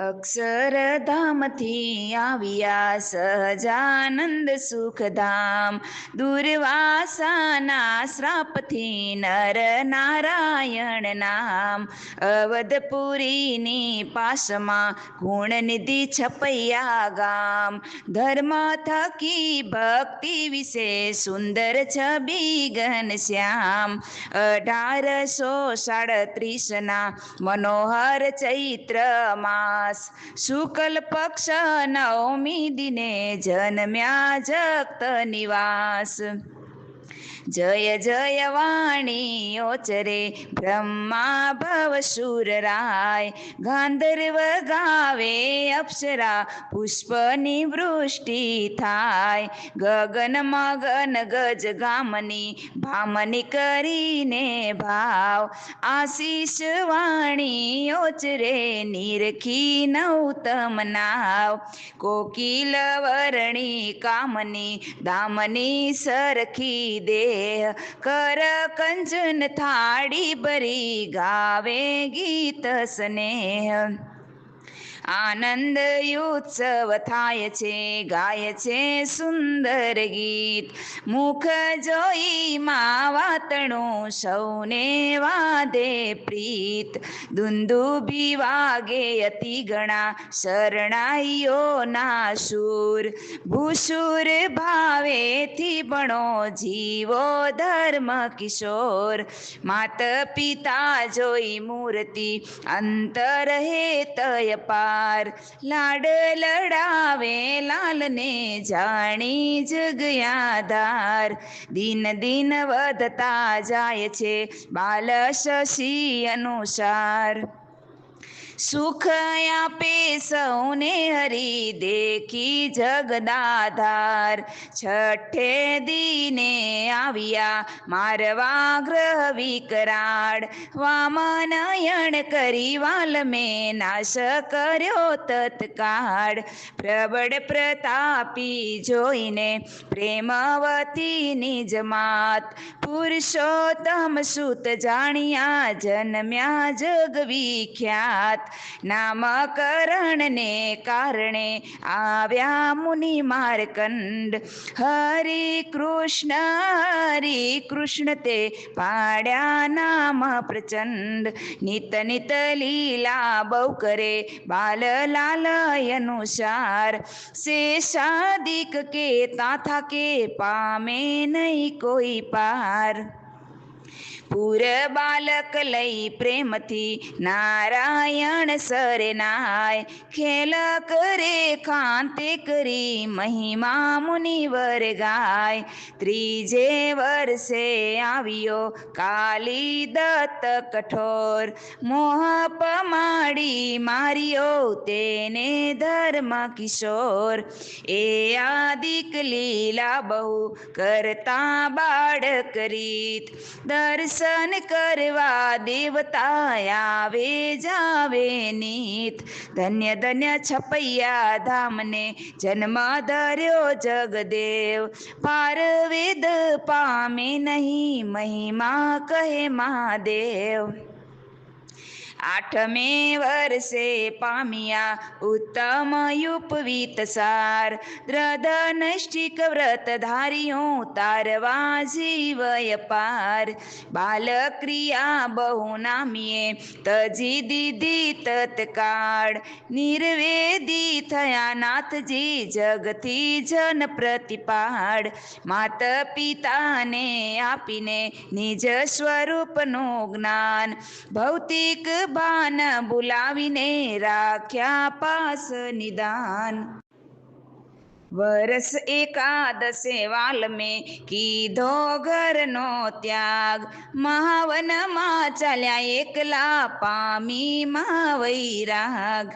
અક્ષરધામથી આવ્યા સહજાનંદ સુખધામ દુર્વાસાના શ્રાપથી નર નારાયણ નામ અવધપુરીની પાસમાં ગુણનિધિ છપૈયા ગામ ધર્મ થકી ભક્તિ વિશે સુંદર છબી ઘનશ્યામ અઢારસો સાડત્રીસના મનોહર ચૈત્ર માસ શુકલ પક્ષ નવમી દિને જન્મ્યા જગત નિવાસ. જય જય વાણી ઓચરે, બ્રહ્મા ભવ સુરરાય ગાંધર્વ ગાવે અપ્સરા પુષ્પની વૃષ્ટિ થાય. ગગન મગન ગજ ગામની ભામની કરીને ભાવ. આશીષ વાણી ઓચરે, નિરખી નૌતમ નાવ. કોકિલ વરણી કામની, દામની સરખી દેહ કર કંચન થાળી ભરી ગાવે ગીત સ્નેહ આનંદ ઉત્સવ થાય છે, ગાય છે સુંદર ગીત. મુખ જોઈ માં વાતણું સૌને વાદે પ્રીત. દુંદુભી વાગે અતિ ગણા શરણાઈઓ ના સુર ભૂસુર ભાવેથી ભણો જીવો ધર્મ કિશોર. માત પિતા જોઈ મૂર્તિ અંતર હેતય પાર લાડ લડાવે લાલને જાણી જગયાધાર દિન દિન વધતા જાય છે બાલ શશી અનુસાર. સુખ આપે સૌને હરી દેખી જગદાધાર. છઠ્ઠે દિને આવ્યા મારવા ગ્રહ વિકરાળ. વામનયણ કરી વાલ મેં નાશ કર્યો તત્કાળ. પ્રબળ પ્રતાપી જોઈને પ્રેમવતી નિજ માત. પુરુષોત્તમ સુત જાણ્યા જન્મ્યા જગ વિખ્યાત. નામકરણને કારણે આવ્યા મુનિ માર્કંડ. હરે કૃષ્ણ હરે કૃષ્ણ તે પાડ્યા નામ પ્રચંડ. નિત નિત લીલા બહુ કરે બાલ લાલ અનુસાર. શેષાદિક કે તાથા કે પામે નહીં કોઈ પાર. પૂર બાલક લઈ પ્રેમથી નારાયણ સરનાય ખેલ કરે કાંતે કરી મહિમા મુનિવર ગાય ત્રીજે વર્ષે આવ્યો કાલી દત્ત કઠોર મોહ પમાડી માર્યો તેને ધર્મ કિશોર એ આદિક લીલા બહુ કરતા બાળક રીત દર્શન કરવા દેવતા આવે, જાવે નીત. ધન્ય ધન્ય છપૈયા ધામને જન્મ ધર્યો જગદેવ. પાર વેદ પામે નહીં, મહિમા કહે મહાદેવ. આઠમે વર્ષે પામ્યા ઉત્તમ યુપવિત સાર. દ્રધ નૈષ્ઠિક વ્રત ધાર્યો તારવા જીવય પાર. બાલક્રિયા બહુ નામીએ તજી દીદી તત્કાળ. નિર્વેદી થયા નાથજી જગથી જન પ્રતિપાળ. માત પિતાને આપીને નિજ સ્વરૂપનું જ્ઞાન. ભૌતિક ભાન બોલાવીને રાખ્યા પાસ નિદાન. વરસ એકાદશે વાલ મેં કીધો ઘરનો ત્યાગ. મહાવનમાં ચાલ્યા એકલા પામી મહાવૈરાગ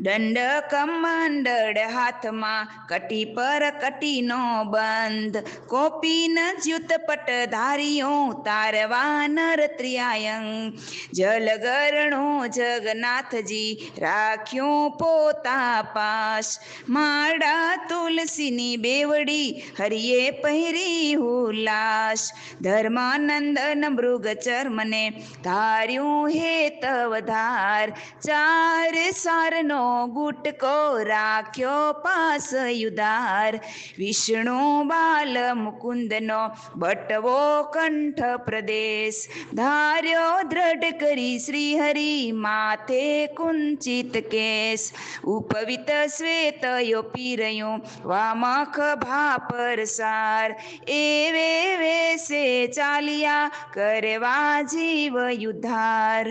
દંડ કમંડળ હાથમાં, કટી પર કટીનો બંધ. કોપી ન જ્યુત પટ ધારીઓ તારવા નર ત્રિયાયંગ જલગરણો જગન્નાથજી, રાખ્યું પોતા પાસ માડા તુલસીની બેવડી, હરિએ પહેરી હુલાસ ધર્માનંદન મૃગ ચર્મને, ધાર્યું હે તવધાર. ચાર સારનો ગુટકો રાખ્યો પાસ યુધાર વિષ્ણુ બાલ મુકુંદનો બટવો કંઠ પ્રદેશ ધાર્યો દ્રઢ કરી શ્રી હરિ માથે કુંચિત કેસ ઉપવિત શ્વેત પીરયું વામખ ભાપર સાર એવે વેસે ચાલ્યા કરવા જીવ યુદ્ધાર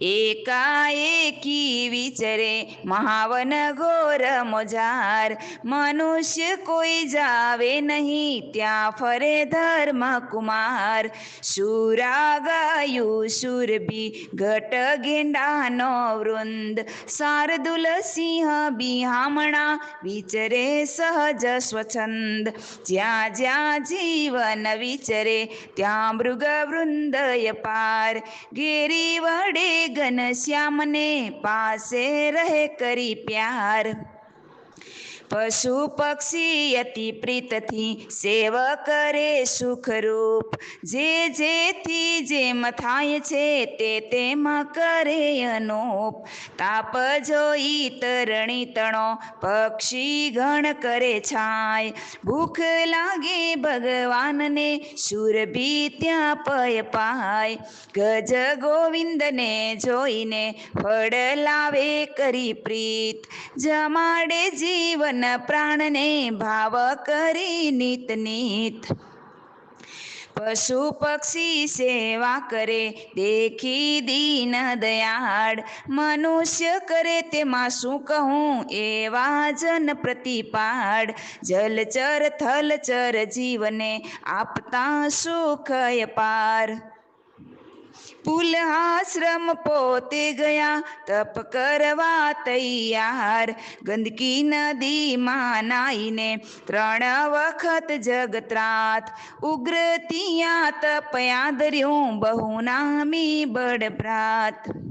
એકાએકી વિચરે મહાવન ઘોર મોજાર મનુષ્ય કોઈ જાવે નહીં ત્યાં ફરે ધર્મ કુમાર સુરાગાયુ સુરભી ઘટ ગેંડાનો વૃંદ શાર્દુલ સિંહ બિહામણા વિચરે સહજ સ્વચ્છંદ જ્યાં જ્યાં જીવન વિચરે ત્યાં મૃગ વૃંદય પાર ગેરી વડે ઘનશ્યામને પાસે રહે કરી પ્યાર. પશુ પક્ષી અતિ પ્રીતથી સેવ કરે સુખરૂપ. જે જેથી જેમ થાય છે તે તેમાં કરે અનુપ. તાપ જોઈ તરણી તણો પક્ષી ગણ કરે છાય. ભૂખ લાગે ભગવાનને સુરભી ત્યાં પય પાય. ગજ ગોવિંદને જોઈને ફળ લાવે કરી પ્રીત. જમાડે જીવન પ્રાણને ભાવ કરી નિત નિત. પશુ પક્ષી સેવા કરે, દેખી દીન દયાળ. મનુષ્ય કરે તેમાં શું કહું? એવા જન પ્રતિપાડ જલચર થલચર જીવને આપતા સુખ પાર. પુલહાશ્રમ પોતે ગયા, તપ કરવા તૈયાર. ગંદકી નદીમાં નાઈને ત્રણ વખત જગત્રાત. ઉગ્ર ત્યાં તપયા ધર્યું બહુ નામી બળભ્રાત.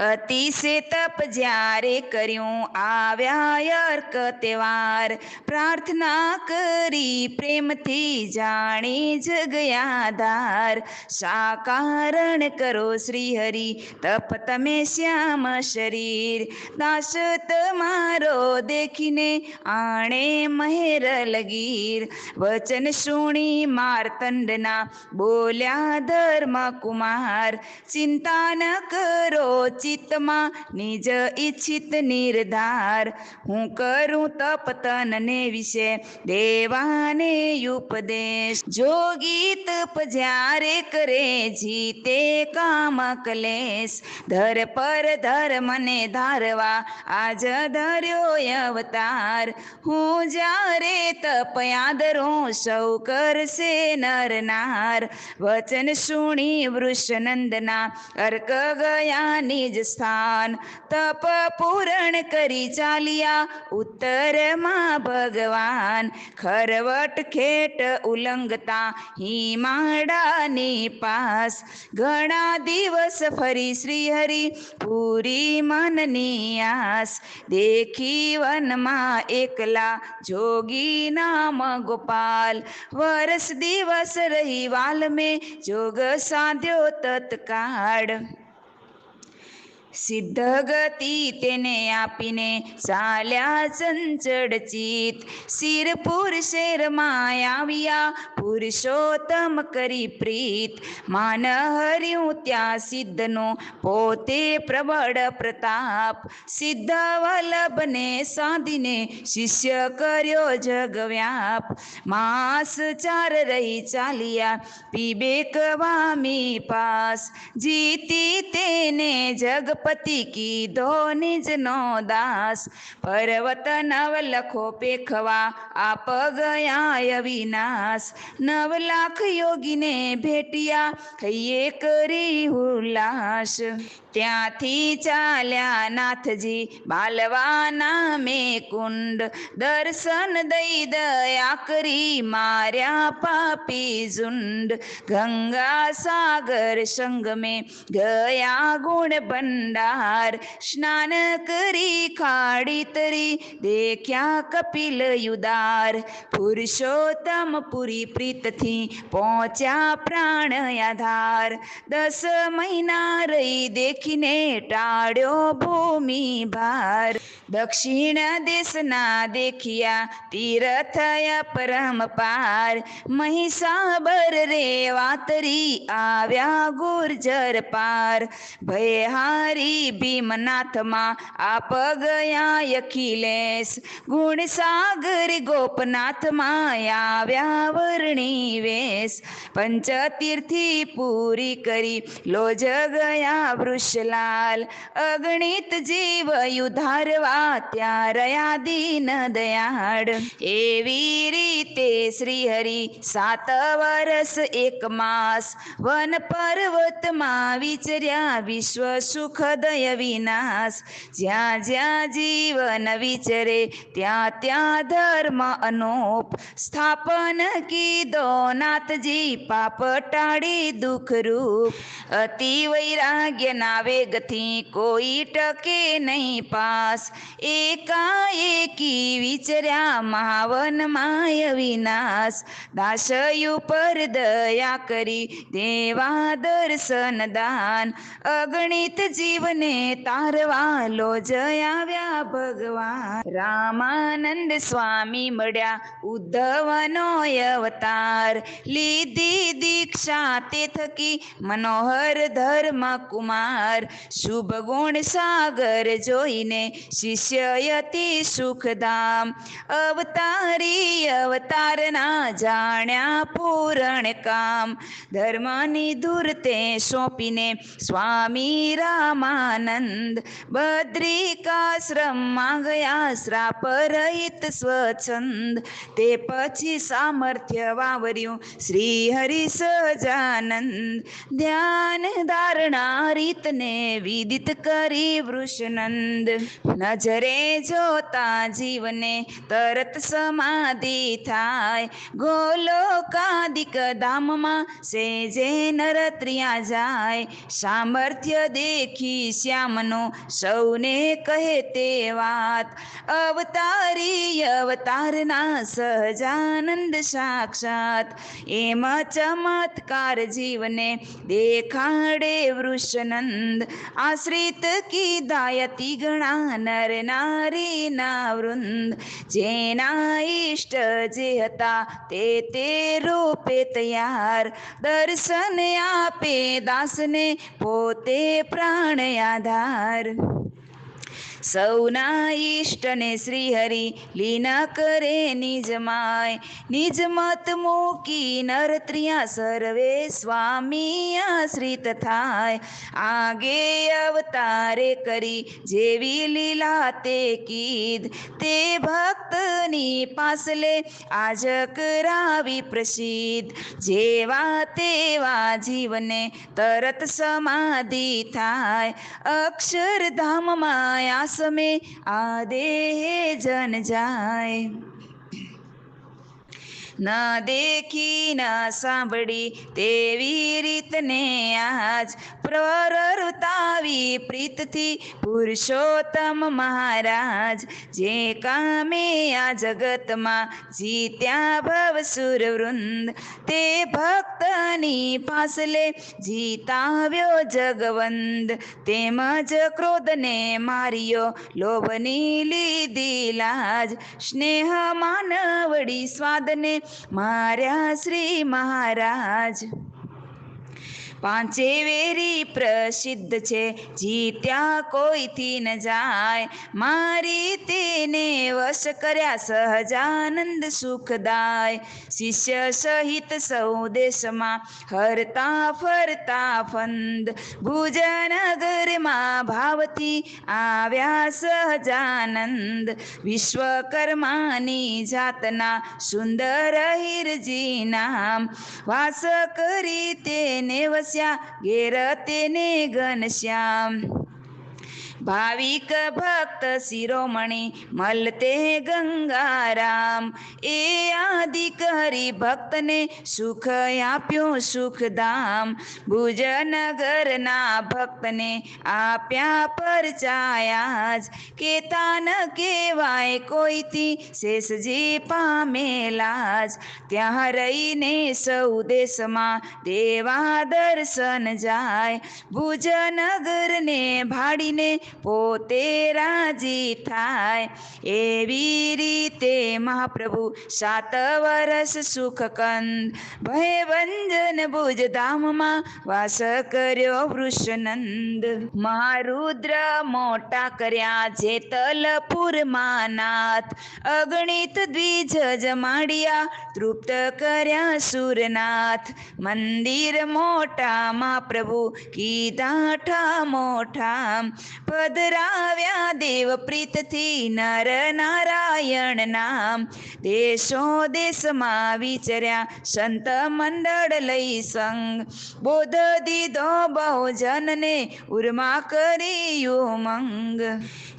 અતિશે તપ જ્યારે કર્યું આવ્યા અર્ક તહેવાર પ્રાર્થના કરી પ્રેમથી જાણી જગયા ધાર. સાકારણ કરો શ્રી હરિ તપ તમે શ્યામ શરીર. દાસ તમારો દેખીને આણે મહેર લગીર. વચન સુણી માર્તંડના બોલ્યા ધર્મ કુમાર ચિંતા ન કરો ચિત્તમાં નિજ ઈચ્છિત નિર્ધાર. હું કરું તપ તનને વિશે દેવાને ઉપદેશ. જોગી તપ જ્યારે કરે જીતે કામ કલેશ. ધર પર ધર મને ધારવા આજ ધર્યો અવતાર. હું જ્યારે તપયા ધરું સૌ કરશે નર નાર. વચન સુણી વૃષનંદના અર્ક ગયા નિજ સ્થાન તપ પૂરણ કરી ચાલ્યા ઉત્તરમાં ભગવાન. ખરવટ ખેટ ઉલંગતા હિમાડાની પાસ. ઘણા દિવસ ફરી શ્રી હરિ પૂરી મનની આસ. દેખી વનમાં એકલા જોગી નામ ગોપાલ વરસ દિવસ રહી વાલ મેં જોગ સાધ્યો તત્કાળ. સિદ્ધ ગતિ તેને આપીને ચાલ્યા ચંચળ ચિત શિરપુર શેરમાં આવ્યા, પુરુષોત્તમ કરી પ્રીત. માન હર્યું ત્યાં સિદ્ધનો પોતે પ્રબળ પ્રતાપ. સિદ્ધ વલ્લભને સાધીને શિષ્ય કર્યો જગવ્યાપ માસ ચાર રહી ચાલ્યા પીબેક વામી પાસ. જીતી તેને જગપતિ કીધો નિજનો દાસ. પર્વત નવ લખો પેખવા આપ ગયા વિનાશ. નવ લાખ યોગીને ભેટ્યા થઈએ કરી ઉલ્લાસ. ત્યાંથી ચાલ્યા નાથજી બાલવાના મે કુંડ દર્શન દઈ દયા કરી માર્યા પાપી ઝુંડ. ગંગા સાગર સંગમે ગયા ગુણ ભંડાર સ્નાન કરી ખાડી તરી દેખ્યા કપિલ યુદાર પુરુષોત્તમ પુરી પ્રીતથી પહોંચ્યા પ્રાણ આધાર દસ મહિના રહી દેખીને ટાળ્યો ભૂમિ ભાર દક્ષિણ દેશના દેખ્યા તીરથ પરમ પાર મહિષાબર રે વાતરી આવ્યા ગુર્જર પાર ભયહારી ભીમનાથમાં આપ ગયા અખિલેશ. ગુણસાગર ગોપનાથમાં આવ્યા વર્ણી વેશ. પંચતીર્થી પૂરી કરી લોજ ગયા વૃષલાલ. અગણિત જીવ યુધારવા ત્યાં રહ્યા દીન દયાળ. એવી રીતે શ્રી હરિ સાત વર્ષ એક માસ. વન પર્વતમાં વિચર્યા વિશ્વ સુખદય વિનાશ. જ્યાં જ્યાં જીવન વિચરે, ત્યાં ત્યાં ધર્મ અનોપ. સ્થાપન કીધો નાથજી, પાપ ટાળી દુઃખ રૂપ અતિ વૈરાગ્યના વેગથી કોઈ ટકે નહીં પાસ. એકાએકી વિચર્યા મહાવન માય વિનાશ. દાસયુ પર દયા કરી, દેવા દર્શન દાન. અગણિત જીવને તારવા લો આવ્યા ભગવાન. રામાનંદ સ્વામી મળ્યા ઉદ્ધવનો અવતાર. લીધી દીક્ષા તે થકી મનોહર ધર્મ કુમાર. શુભ ગુણ સાગર જોઈને શિષ્ય અતિ સુખધામ. અવતારી અવતારના જાણ્યા પૂરણ કામ. ધર્મની ધૂરતે સોંપીને સ્વામી રામાનંદ બદ્રિકાશ્રમમાં ગયા શ્રાપ રહિત સ્વચ્છંદ તે પછી સામર્થ્ય વાવર્યું શ્રી હરિ સજાનંદ ધ્યાન ધારણા રીતને વિદિત કરી વૃષનંદ નજરે જોતા જીવને તરત સમાધિ થાય ગોલોકાદિક ધામમાં સેજે નરત્રિયા જાય સામર્થ્ય દેખી શ્યામનો સૌને કહે તે વાત. અવતારી અવતારના સહજાનંદ સાક્ષાત. એમ ચમત્કાર જીવને દેખાડે વૃષનંદ. આશ્રિત કીદાયતી ગણા નર નારી ના વૃંદ. જેના ઈષ્ટ જે હતા તે તે રૂપે તૈયાર. દર્શન આપે દાસને પોતે પ્રાણ આધાર સૌના ઈષ્ટને શ્રીહરિ લીના કરે નિજ માય. નિજ મત મૂકી નરત્રિયા સર્વે સ્વામી આશ્રિત થાય. આગે અવતારે કરી જેવી લીલા તે કીધ. તે ભક્તની પાસલે આજ કરાવી પ્રસિદ્ધ. જેવા તેવા જીવને તરત સમાધિ થાય. અક્ષરધામમાં આસમે આ દેહ જન જાય. ના દેખી ન સાંભળી તેવી રીતને આજ પ્રવરતાવી પ્રીતથી, પુરુષોત્તમ મહારાજ, જે કામે આ જગતમાં જીત્યા ભવ સુરવૃંદ. તે ભક્તની પાસલે જીતાવ્યો જગવંદ. તેમજ ક્રોધને માર્યો, લોભની લીધી લાજ. સ્નેહ માનવડી સ્વાદને માર્યા શ્રી મહારાજ. પાંચે વેરી પ્રસિદ્ધ છે. જીત્યા કોઈથી ન જાય. મારી તેને વશ કર્યા સહજાનંદ સુખદાય. શિષ્ય સહિત સૌ દેશમાં હરતા ફરતા ફંદ. ભુજનગરમાં ભાવથી આવ્યા સહજાનંદ. વિશ્વકર્માની જાતના સુંદર હિરજી નામ. વાસ કરી તેને વસ્યા ઘેર તેને ઘનશ્યામ ભાવિક ભક્ત શિરોમણી મલતે ગંગારામ. એ આદિ કરી હરિભક્તને સુખ આપ્યું સુખધામ. ભુજનગરના ભક્તને આપ્યા પરચાયા જ કેતા ન કહેવાય કોઈથી? શેષજી પામેલા જ ત્યાં રહીને સૌ દેશમાં દેવા દર્શન જાય. ભુજનગરને ભાડીને પોતે રાજી થાય. એવી રીતે મહાપ્રભુ સાત વર્ષ સુખ કંદ ભયભંજન ભુજ ધામમાં વાસ કર્યો વૃષનંદ. મહારુદ્ર મોટા કર્યા જેતલપુરમાં નાથ. અગણિત દ્વિજ જમાડિયા તૃપ્ત કર્યા સુરનાથ. મંદિર મોટા મહાપ્રભુ કીધા મોઠા. પધરાવ્યા દેવ પ્રીતથી નર નારાયણ નામ. દેશો દેશમાં વિચર્યા સંત મંડળ લઈ સંગ બોધ દીધો બહુજનને ઉર્મા કર્યું મંગ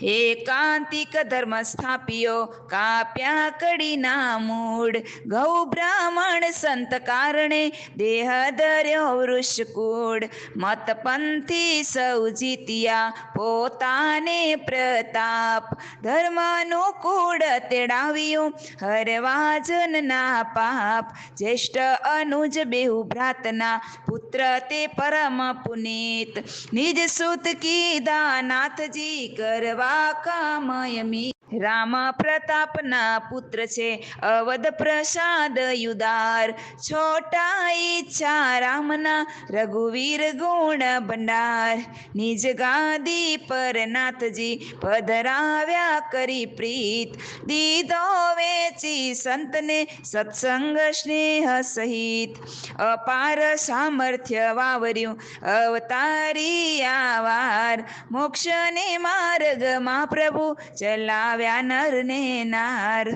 એકાંતિક ધર્મ સ્થાપ્યો કાપ્યા કડીના મૂળ ગૌ બ્રાહ્મણ સંત કારણે દેહ ધર્યો વૃષકુળ મતપંથી સૌ જીત્યા પોતાને પ્રતાપ ધર્મનું કુળ તેડાવ્યું હરવા જનના પાપ જ્યેષ્ઠ અનુજ બેહુ ભ્રાતના પુત્ર તે પરમ પુનીત નિજ સુત કીધા નાથજી કરવા కాకామయమే રામ પ્રતાપના પુત્ર છે. અવધ પ્રસાદ યુદાર, છોટા ઈચ્છા રામના રઘુવીર ગુણ ભંડાર. નિજ ગાદી પર નાથજી પધરાવ્યા કરી પ્રીત. દીધો વેચી સંતને સત્સંગ સ્નેહ સહિત. અપાર સામર્થ્ય વાવર્યું અવતારી આવાર. મોક્ષને માર્ગમાં પ્રભુ ચલાવ્યા નરને નાર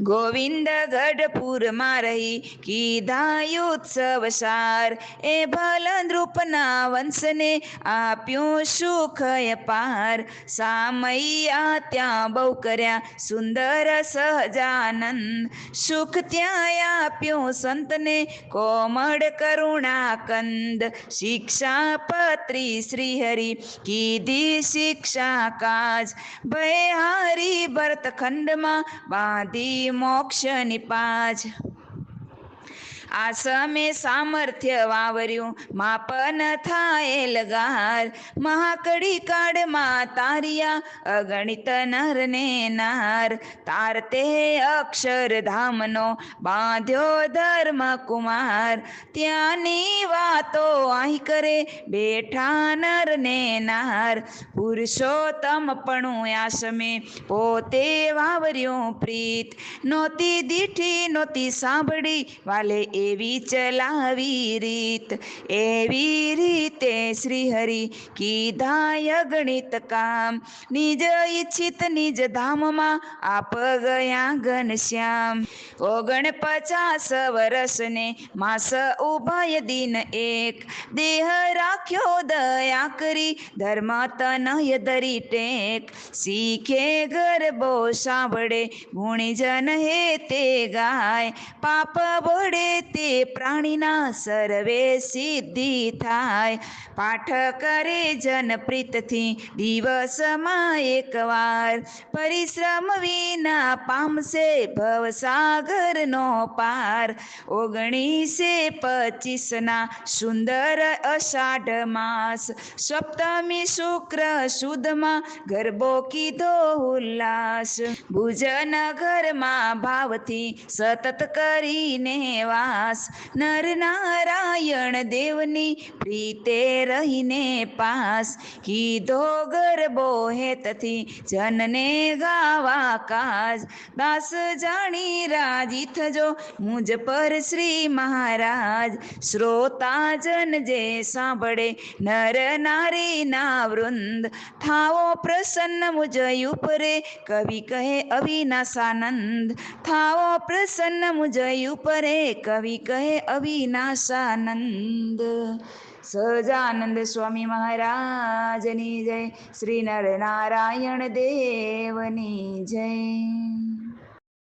ગોવિંદ ગઢપુરમાં રહી કીધા ઉત્સવ સાર એ ભલ રૂપના વંશને આપ્યું સુખ પાર. સામૈયા ત્યાં બહુ કર્યા સુંદર સહજાનંદ. સુખ ત્યાં આપ્યું સંતને કોમળ કરુણા કંદ શિક્ષા પત્રી શ્રી હરિ કીધી શિક્ષા કાજ. ભય હારી ભરતખંડમાં બાંધી મોક્ષની પાજ આસમે સામર્થ્ય વાવર્યું. માપન થાય લગાર. મહાકડી કાળમાં તારિયા અગણિત નર. ને નાર તારતે અક્ષરધામનો બાંધ્યો ધર્મ કુમાર ત્યાંની વાતો આહી કરે બેઠા નર ને નાર. પુરુષોત્તમ પણ આસમે પોતે વાવર્યું પ્રીત. નોતી દીઠી નોતી સાંભળી વાલે એવી ચલાવી રીત, એવી રીતે શ્રી હરિ કીધા ગણિત કામ. નિજ ઈચ્છિત નિજ ધામમાં આપ ગયા ઘનશ્યામ ઓગણ પચાસ વરસને માસ ઉભય દિન એક. દેહ રાખ્યો દયા કરી, ધર્મ તનય ધરી ટેક. શીખે ગરબો સાંભળે, ગુણીજન હે તે ગાય. પાપ વડે તે પ્રાણીના સર્વે સિદ્ધિ થાય. પાઠ કરે જનપ્રીતથી દિવસમાં એકવાર. પરિશ્રમ વિના પામશે ભવસાગરનો પાર. ઓગણીસે પચીસના સુંદર અષાઢ માસ. સપ્તમી શુક્ર સુદમાં ગરબો કીધો ઉલ્લાસ. ભુજનગરમાં ભાવથી સતત કરીને વાર દાસ. નર નારાયણ દેવની પ્રીતે રહીને પાસ. કીધો ગરબો હેતથી જનને ગાવા કાજ. દાસ જાણી રાજી થજો મુજ પર શ્રી મહારાજ. શ્રોતા જન જે સાંભળે નર નારી ના વૃંદ. થાવો પ્રસન્ન મુજ ઉપરે કવિ કહે અવિનાશાનંદ. થાવો પ્રસન્ન મુજ ઉપરે કવિ કહે અવિનાશાનંદ. સહજાનંદ સ્વામી મહારાજની જય. શ્રી નર નારાયણ દેવની જય.